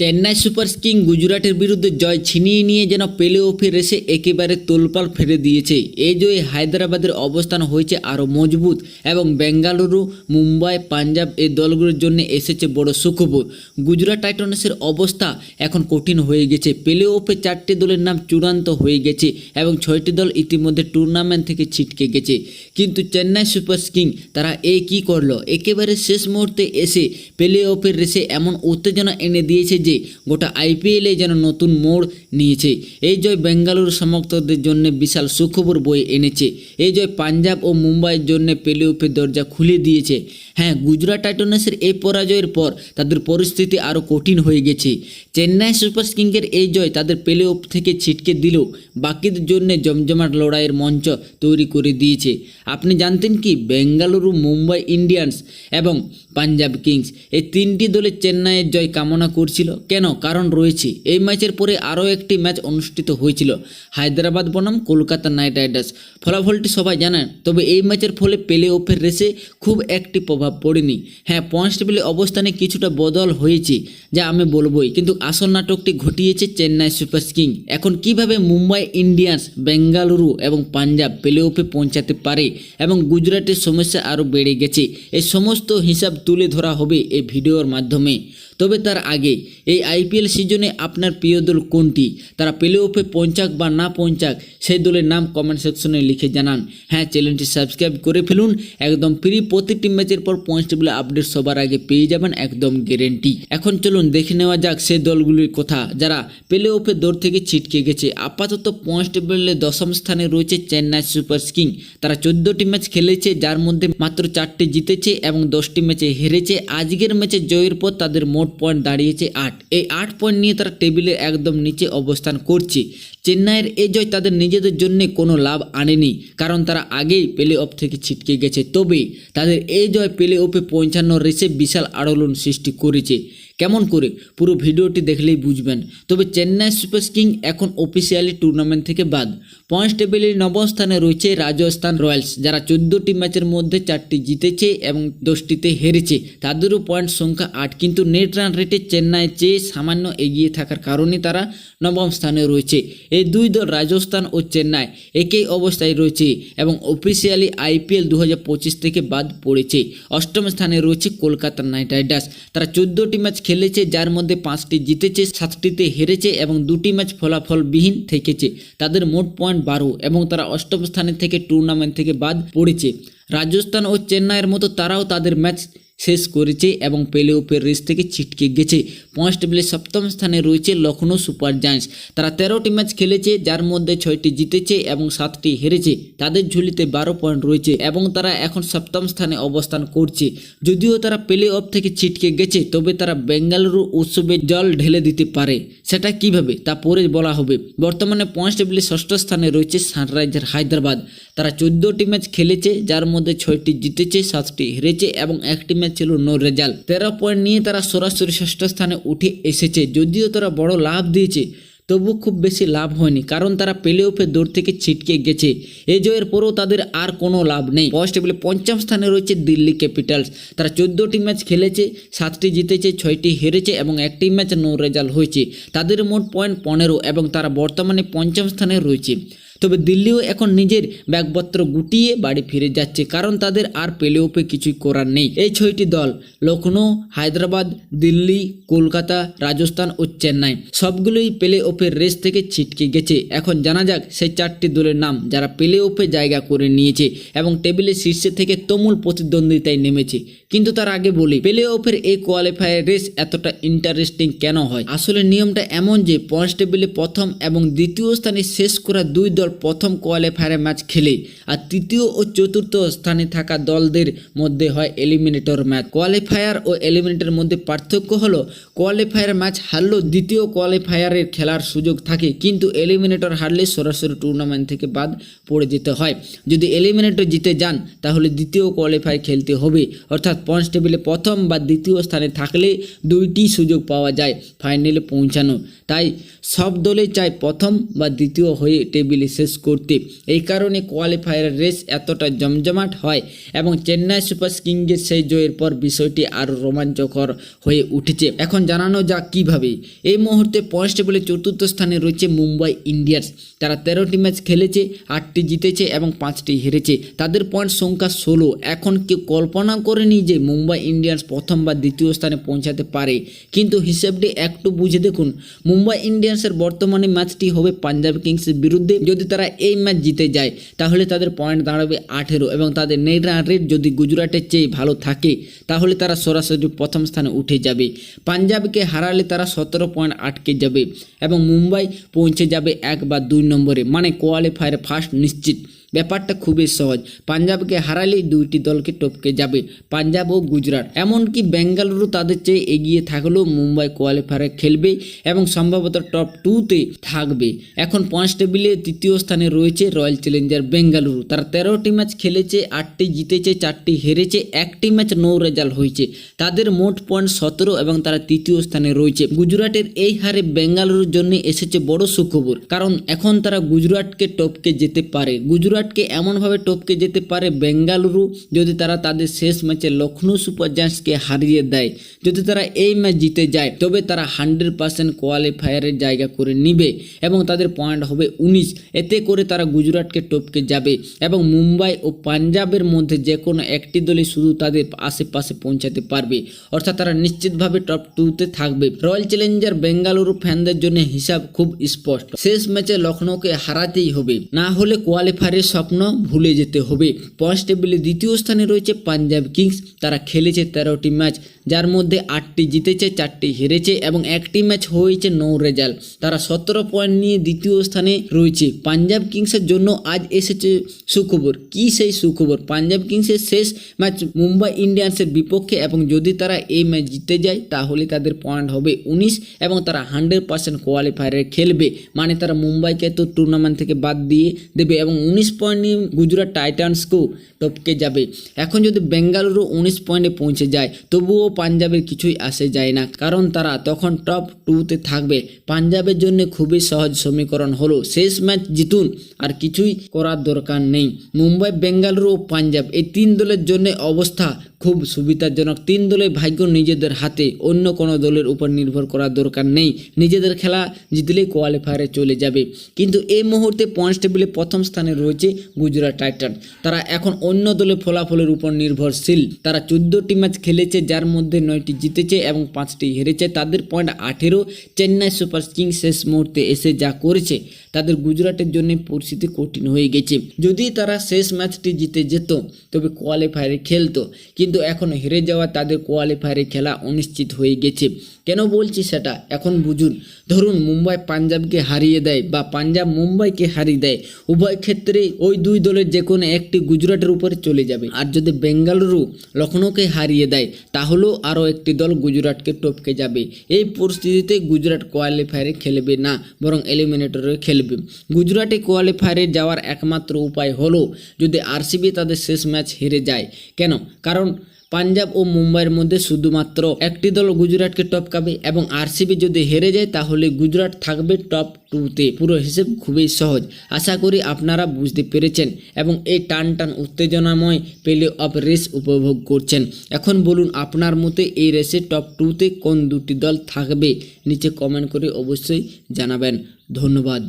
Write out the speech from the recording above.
Chennai super king গুজরাটের বিরুদ্ধে জয় ছিনিয়ে নিয়ে যেন প্লে অফে রেসে একেবারে তোলপাল ফেলে দিয়েছে। এই জয়ে হায়দ্রাবাদের অবস্থান হয়েছে আরও মজবুত এবং বেঙ্গালুরু, মুম্বাই, পাঞ্জাব এই দলগুলোর জন্য এসেছে বড় সুখবর। গুজরাট টাইটান্সের অবস্থা এখন কঠিন হয়ে গেছে। প্লে অফে চারটি দলের নাম চূড়ান্ত হয়ে গেছে এবং ছয়টি দল ইতিমধ্যে টুর্নামেন্ট থেকে ছিটকে গেছে। কিন্তু চেন্নাই সুপার কিং তারা এ কি করল? একেবারে শেষ মুহূর্তে এসে প্লে অফের রেসে এমন উত্তেজনা এনে দিয়েছে যে গোটা আইপিএলে যেন নতুন মোড় নিয়েছে। এই জয় বেঙ্গালুরু সমর্থকদের জন্য বিশাল সুখবর বয়ে এনেছে। এই জয় পাঞ্জাব ও মুম্বাইয়ের জন্য প্লে অফের দরজা খুলে দিয়েছে। হ্যাঁ গুজরাট টাইটান্সের এই পরাজয়ের পর তাদের পরিস্থিতি আরও কঠিন হয়ে গেছে। চেন্নাই সুপার কিংসের এই জয় তাদের প্লে অফ থেকে ছিটকে দিলেও বাকিদের জন্য জমজমাট লড়াইয়ের মঞ্চ তৈরি করে দিয়েছে। আপনি জানতেন কি বেঙ্গালুরু, মুম্বাই ইন্ডিয়ান্স এবং পাঞ্জাব কিংস এই তিনটি দলে চেন্নাইয়ের জয় কামনা করছিল? কেন কারণ রয়েছে? এই ম্যাচের পরে আরও একটি ম্যাচ অনুষ্ঠিত হয়েছিল, হায়দ্রাবাদ বনাম, কলকাতা নাইট রাইডার্স। ফলাফলটি সবাই জানেন, তবে এই ম্যাচের ফলে প্লে অফের রেসে খুব একটি প্রভাব পড়েনি। হ্যাঁ পয়েন্ট টেবিলের অবস্থানে কিছুটা বদল হয়েছে, যা আমি বলবোই, কিন্তু আসল নাটকটি ঘটিয়েছে চেন্নাই সুপার কিং এখন কীভাবে মুম্বাই ইন্ডিয়ান্স, বেঙ্গালুরু এবং পাঞ্জাব প্লে অফে পৌঁছাতে পারে এবং গুজরাটের সমস্যা আরও বেড়ে গেছে এই সমস্ত হিসাব তুলে ধরা হবে এই ভিডিওর মাধ্যমে। তবে তার আগে, এই আইপিএল সিজনে আপনার প্রিয় দল কোনটি? তারা প্লে অফে পৌঁছাক বা না পৌঁছাক, সেই দলের নাম কমেন্ট সেকশনে লিখে জানান। হ্যাঁ চ্যানেলটি সাবস্ক্রাইব করে ফেলুন। একদম ফ্রি প্রতিটি ম্যাচের পর পয়েন্ট টেবিলে আপডেট সবার আগে পেয়ে যাবেন একদম গ্যারেন্টি এখন চলুন দেখে নেওয়া যাক সেই দলগুলির কথা। যারা প্লে অফে দৌড় থেকে ছিটকে গেছে, আপাতত পয়েন্ট টেবিলে দশম স্থানে রয়েছে চেন্নাই সুপার কিং তারা চোদ্দটি ম্যাচ খেলেছে, যার মধ্যে মাত্র চারটি জিতেছে এবং দশটি ম্যাচে হেরেছে। আজকের ম্যাচে জয়ের পর তাদের মোট পয়েন্ট দাঁড়িয়েছে আট। এই আট পয়েন্ট নিয়ে তারা টেবিলের একদম নিচে অবস্থান করছে। চেন্নাইয়ের এ জয় তাদের নিজেদের জন্যে কোনো লাভ আনেনি, কারণ তারা আগেই প্লে অফ থেকে ছিটকে গেছে। তবে তাদের এই জয় প্লে অফে পৌঁছানোর রেসে বিশাল আড়লন সৃষ্টি করেছে। কেমন করে? পুরো ভিডিওটি দেখলেই বুঝবেন। তবে চেন্নাই সুপার কিং এখন অফিসিয়ালি টুর্নামেন্ট থেকে বাদ। পয়েন্টস টেবিলের নবম স্থানে রয়েছে রাজস্থান রয়্যালস, যারা চোদ্দোটি ম্যাচের মধ্যে চারটি জিতেছে এবং দশটিতে হেরেছে। তাদেরও পয়েন্ট সংখ্যা আট, কিন্তু নেট রান রেটে চেন্নাই চেয়ে সামান্য এগিয়ে থাকার কারণে তারা নবম স্থানে রয়েছে। এই দুই দল রাজস্থান ও চেন্নাই একই অবস্থায় রয়েছে এবং অফিসিয়ালি আইপিএল দু হাজার পঁচিশ থেকে বাদ পড়েছে। অষ্টম স্থানে রয়েছে কলকাতা নাইট রাইডার্স, তারা চোদ্দোটি ম্যাচ খেলেছে, যার মধ্যে পাঁচটি জিতেছে, সাতটিতে হেরেছে এবং দুটি ম্যাচ ফলাফলবিহীন থেকেছে। তাদের মোট পয়েন্ট বারো এবং তারা অষ্টম স্থানে থেকে টুর্নামেন্ট থেকে বাদ পড়েছে। রাজস্থান ও চেন্নাইয়ের মতো তারাও তাদের ম্যাচ শেষ করেছে এবং প্লে অফের রেস থেকে ছিটকে গেছে। পয়েন্ট টেবিলে সপ্তম স্থানে রয়েছে লখনৌ সুপার জায়ান্টস। তারা তেরোটি ম্যাচ খেলেছে, যার মধ্যে ছয়টি জিতেছে এবং সাতটি হেরেছে। তাদের ঝুলিতে বারো পয়েন্ট রয়েছে এবং তারা এখন সপ্তম স্থানে অবস্থান করছে। যদিও তারা প্লে অফ থেকে ছিটকে গেছে, তবে তারা বেঙ্গালুরু উৎসবে জল ঢেলে দিতে পারে। সেটা কীভাবে? তা পরে বলা হবে। বর্তমানে পয়েন্ট টেবিলে ষষ্ঠ স্থানে রয়েছে সানরাইজার হায়দ্রাবাদ। তারা চোদ্দোটি ম্যাচ খেলেছে, যার মধ্যে ছয়টি জিতেছে, সাতটি হেরেছে এবং একটি ম্যাচ ছিল নো রেজাল্ট। তেরো পয়েন্ট নিয়ে তারা সরাসরি ষষ্ঠ স্থানে উঠে এসেছে। যদিও তারা বড় লাভ দিয়েছে তবু খুব বেশি লাভ হয়নি, কারণ তারা প্লে অফে দৌড় থেকে ছিটকে গেছে। এই জয়ের পরেও তাদের আর কোনো লাভ নেই। ফার্স্ট টেবিলে পঞ্চম স্থানে রয়েছে দিল্লি ক্যাপিটালস। তারা চোদ্দোটি ম্যাচ খেলেছে, সাতটি জিতেছে, ছয়টি হেরেছে এবং একটি ম্যাচ নো রেজাল্ট হয়েছে। তাদের মোট পয়েন্ট পনেরো এবং তারা বর্তমানে পঞ্চম স্থানে রয়েছে। তবে দিল্লিও এখন নিজের ব্যাগপত্র গুটিয়ে বাড়ি ফিরে যাচ্ছে, কারণ তাদের আর পেলে অফে কিছুই করার নেই। এই ছয়টি দল লখনৌ হায়দ্রাবাদ, দিল্লি, কলকাতা, রাজস্থান ও চেন্নাই, সবগুলোই প্লে অফের রেস থেকে ছিটকে গেছে। এখন জানা যাক সেই চারটি দলের নাম যারা প্লে অফে জায়গা করে নিয়েছে এবং টেবিলের শীর্ষে থেকে তুমুল প্রতিদ্বন্দ্বিতায় নেমেছে। কিন্তু তার আগে বলি প্লে অফের এই কোয়ালিফায়ার রেস এতটা ইন্টারেস্টিং কেন হয়? আসলে নিয়মটা এমন যে, পয়েন্টস টেবিলে প্রথম এবং দ্বিতীয় স্থানে শেষ করা দুই দল প্রথম কোয়ালিফায়ারে ম্যাচ খেলে আর তৃতীয় ও চতুর্থ স্থানে থাকা দলদের মধ্যে হয় এলিমিনেটর ম্যাচ কোয়ালিফায়ার ও এলিমিনেটর মধ্যে পার্থক্য হলো, কোয়ালিফায়ার ম্যাচ হারলেও দ্বিতীয় কোয়ালিফায়ারের খেলার সুযোগ থাকে, কিন্তু এলিমিনেটর হারলে সরাসরি টুর্নামেন্ট থেকে বাদ পড়ে যেতে হয়। যদি এলিমিনেটর জিতে যান, তাহলে দ্বিতীয় কোয়ালিফাই খেলতে হবে। অর্থাৎ পয়েন্টস টেবিলে প্রথম বা দ্বিতীয় স্থানে থাকলে দুইটি সুযোগ পাওয়া যায় ফাইনালে পৌঁছানো। তাই সব দলে চায় প্রথম বা দ্বিতীয় হয়ে টেবিলে শেষ করতে। এই কারণে কোয়ালিফায়ার রেস এতটা জমজমাট হয় এবং চেন্নাই সুপার কিংসের সেই জয়ের পর বিষয়টি আরও রোমাঞ্চকর হয়ে উঠেছে। এখন জানানো যাক কীভাবে। এই মুহূর্তে পয়েন্টস টেবিলে চতুর্থ স্থানে রয়েছে মুম্বাই ইন্ডিয়ান্স। তারা তেরোটি ম্যাচ খেলেছে, আটটি জিতেছে এবং পাঁচটি হেরেছে। তাদের পয়েন্ট সংখ্যা ষোলো। এখন কেউ কল্পনা করেনি যে মুম্বাই ইন্ডিয়ান্স প্রথম বা দ্বিতীয় স্থানে পৌঁছাতে পারে। কিন্তু হিসেবটি একটু বুঝে দেখুন। মুম্বাই ইন্ডিয়ান্সের বর্তমানে ম্যাচটি হবে পাঞ্জাব কিংসের বিরুদ্ধে। যদি তারা এই ম্যাচ জিতে যায়, তাহলে তাদের পয়েন্ট দাঁড়াবে আঠেরো এবং তাদের নেট রান রেট যদি গুজরাটের চেয়ে ভালো থাকে, তাহলে তারা সরাসরি প্রথম স্থানে উঠে যাবে। পাঞ্জাবকে হারালে তারা সতেরো পয়েন্ট আটকে যাবে এবং মুম্বাই পৌঁছে যাবে এক বা দুই নম্বরে মানে কোয়ালিফায়ার ফার্স্ট নিশ্চিত। ব্যাপারটা খুবই সহজ। পাঞ্জাবকে হারালেই দুইটি দলকে টপকে যাবে, পাঞ্জাব ও গুজরাট। এমনকি বেঙ্গালুরু তাদের চেয়ে এগিয়ে থাকলেও মুম্বাই কোয়ালিফায়ারে খেলবে এবং সম্ভবত টপ টুতে থাকবে। এখন পয়েন্টস টেবিলে তৃতীয় স্থানে রয়েছে রয়্যাল চ্যালেঞ্জার বেঙ্গালুরু তারা তেরোটি ম্যাচ খেলেছে, আটটি জিতেছে, চারটি হেরেছে, একটি ম্যাচ নো রেজাল্ট হয়েছে। তাদের মোট পয়েন্ট সতেরো এবং তারা তৃতীয় স্থানে রয়েছে। গুজরাটের এই হারে বেঙ্গালুরুর জন্য এসেছে বড় সুখবর, কারণ এখন তারা গুজরাটকে টপকে যেতে পারে। গুজরাটকে এমনভাবে টপকে যেতে পারে বেঙ্গালুরু যদি তারা তাদের শেষ ম্যাচে লখনৌ সুপার জায়ান্টসকে হারিয়ে দেয়। যদি তারা এই ম্যাচ জিতে যায়, তবে তারা হান্ড্রেড পার্সেন্ট কোয়ালিফায়ারের জায়গা করে নিবে এবং তাদের পয়েন্ট হবে উনিশ। এতে করে তারা গুজরাটকে টপকে যাবে এবং মুম্বাই ও পাঞ্জাবের মধ্যে যে কোনো একটি দলই শুধু তাদের আশেপাশে পৌঁছাতে পারবে। অর্থাৎ তারা নিশ্চিতভাবে টপ টুতে থাকবে। রয়্যাল চ্যালেঞ্জার বেঙ্গালুরু ফ্যানদের জন্য হিসাব খুব স্পষ্ট। শেষ ম্যাচে লখনৌকে হারাতেই হবে। না হলে কোয়ালিফায়ারের স্বপ্ন ভুলে যেতে হবে। পয়েন্টস টেবিলে দ্বিতীয় স্থানে রয়েছে পাঞ্জাব কিংস। তারা খেলেছে তেরোটি ম্যাচ, যার মধ্যে আটটি জিতেছে, চারটি হেরেছে এবং একটি ম্যাচ হয়েছে নো রেজাল্ট। তারা সতেরো পয়েন্ট নিয়ে দ্বিতীয় স্থানে রয়েছে। পাঞ্জাব কিংসের জন্য আজ এসেছে সুখবর। কি সেই সুখবর? পাঞ্জাব কিংসের শেষ ম্যাচ মুম্বাই ইন্ডিয়ান্সের বিপক্ষে এবং যদি তারা এই ম্যাচ জিতে যায়, তাহলে তাদের পয়েন্ট হবে উনিশ এবং তারা হান্ড্রেড পার্সেন্ট কোয়ালিফায়ারে খেলবে। মানে তারা মুম্বাইকে তো টুর্নামেন্ট থেকে বাদ দিয়ে দেবে এবং উনিশ পয়েন্ট নিয়ে গুজরাট টাইটান্সকেও টপকে যাবে। এখন যদি বেঙ্গালুরু উনিশ পয়েন্টে পৌঁছে যায়, তবুও পাঞ্জাবের কিছুই আসে যায় না, কারণ তারা তখন টপ টুতে থাকবে। পাঞ্জাবের জন্য খুবই সহজ সমীকরণ হলো, শেষ ম্যাচ জিতুন, আর কিছুই করার দরকার নেই। মুম্বাই, বেঙ্গালুরু ও পাঞ্জাব এই তিন দলের জন্য অবস্থা খুব সুবিধাজনক। তিন দলের ভাগ্য নিজেদের হাতে, অন্য কোনো দলের উপর নির্ভর করার দরকার নেই। নিজেদের খেলা জিতলেই কোয়ালিফায়ারে চলে যাবে। কিন্তু এই মুহূর্তে পয়েন্টস টেবিলে প্রথম স্থানে রয়েছে গুজরাট টাইটান তারা এখন অন্য দলের ফলাফলের উপর নির্ভরশীল। তারা চোদ্দোটি ম্যাচ খেলেছে, যার মধ্যে নয়টি জিতেছে এবং পাঁচটি হেরেছে। তাদের পয়েন্ট আঠেরো, চেন্নাই সুপার কিংস শেষ মুহূর্তে এসে যা করেছে তাদের গুজরাটের জন্য পরিস্থিতি কঠিন হয়ে গেছে। যদি তারা শেষ ম্যাচটি জিতে যেত, তবে কোয়ালিফায়ারে খেলতো। কিন্তু এখন হেরে যাওয়া তাদের কোয়ালিফায়ারে খেলা অনিশ্চিত হয়ে গেছে। কেন বলছি সেটা? এখন বুঝুন। ধরুন মুম্বাই পাঞ্জাবকে হারিয়ে দেয় বা পাঞ্জাব মুম্বাইকে হারিয়ে দেয়, উভয় ক্ষেত্রেই ওই দুই দলের যে কোনো একটি গুজরাটের উপরে চলে যাবে। আর যদি বেঙ্গালুরু লখনৌকে হারিয়ে দেয়, তাহলেও আরও একটি দল গুজরাটকে টপকে যাবে। এই পরিস্থিতিতে গুজরাট কোয়ালিফায়ারে খেলবে না, বরং এলিমিনেটরে খেলবে। গুজরাটে কোয়ালিফায়ারে যাওয়ার একমাত্র উপায় হলো যদি আরসিবি তাদের শেষ ম্যাচ হেরে যায়। কেন? কারণ পাঞ্জাব ও মুম্বাইয়ের মধ্যে শুধুমাত্র একটি দল গুজরাটকে টপকাবে এবং আরসিবি যদি হেরে যায়, তাহলে গুজরাট থাকবে টপ টুতে পুরো হিসেব খুবই সহজ। আশা করি আপনারা বুঝতে পেরেছেন এবং এই টান টান উত্তেজনাময় প্লে অফ রেস উপভোগ করছেন। এখন বলুন, আপনার মতে এই রেসে টপ টুতে কোন দুটি দল থাকবে? নিচে কমেন্ট করে অবশ্যই জানাবেন। ধন্যবাদ।